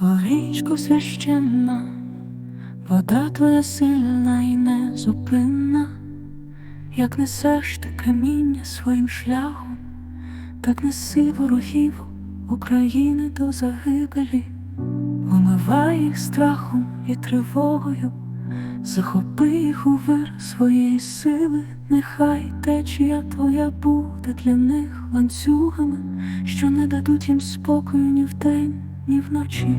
О, священна, вода твоя сильна і незупинна, як несеш ти каміння своїм шляхом, так неси ворогів України до загибелі, вмивай їх страхом і тривогою, захопи їх у вир своєї сили, нехай течія твоя буде для них ланцюгами, що не дадуть їм спокою ні вдень, ні вночі.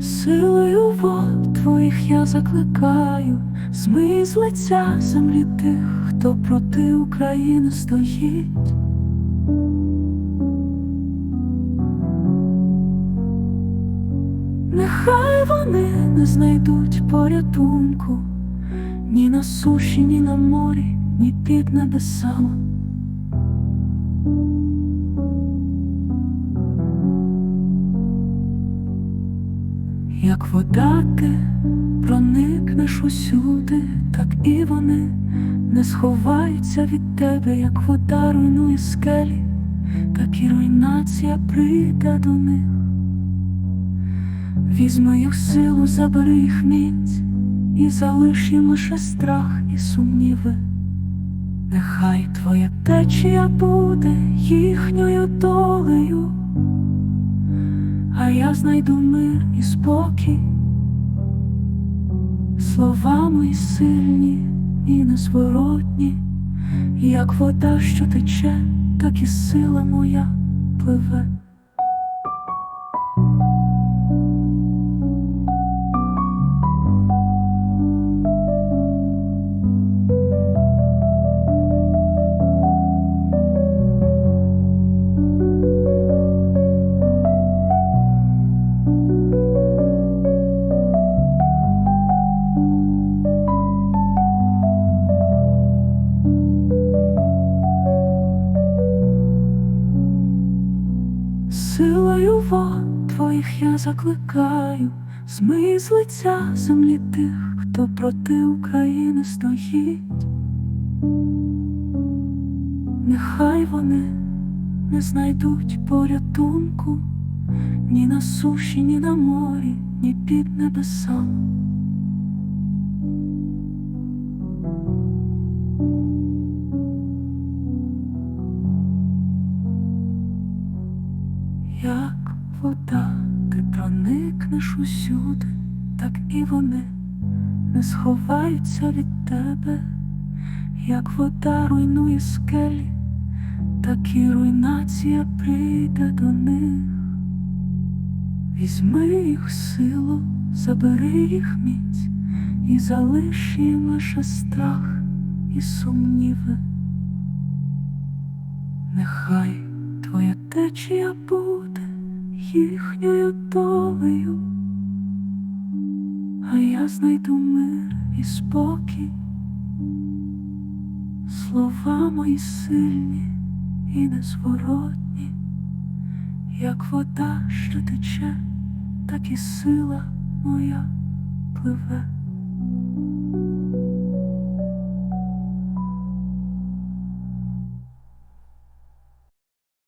Силою вод твоїх я закликаю, змий з лиця землі тих, хто проти України стоїть. Нехай вони не знайдуть порятунку ні на суші, ні на морі, ні під небесами. Як вода ти проникнеш усюди, так і вони не сховаються від тебе, як вода руйнує скелі, так і руйнація прийде до них. Візьми їх силу, забери їх міць, і залиш їм лише страх і сумніви. Нехай твоя течія буде їхньою долею, я знайду мир і спокій, слова мої сильні і незворотні, як вода, що тече, так і сила моя пливе. Силою твоїх я закликаю, змий з лиця землі тих, хто проти України стоїть. Нехай вони не знайдуть порятунку ні на суші, ні на морі, ні під небесами. Як вода, ти проникнеш усюди, так і вони не сховаються від тебе, як вода руйнує скелі, так і руйнація прийде до них. Візьми їх силу, забери їх міць і залиш їм лише страх і сумніви. Нехай твоя течія буде їхньою долею, а я знайду мир і спокій, слова мої сильні і незворотні, як вода, що тече, так і сила моя пливе.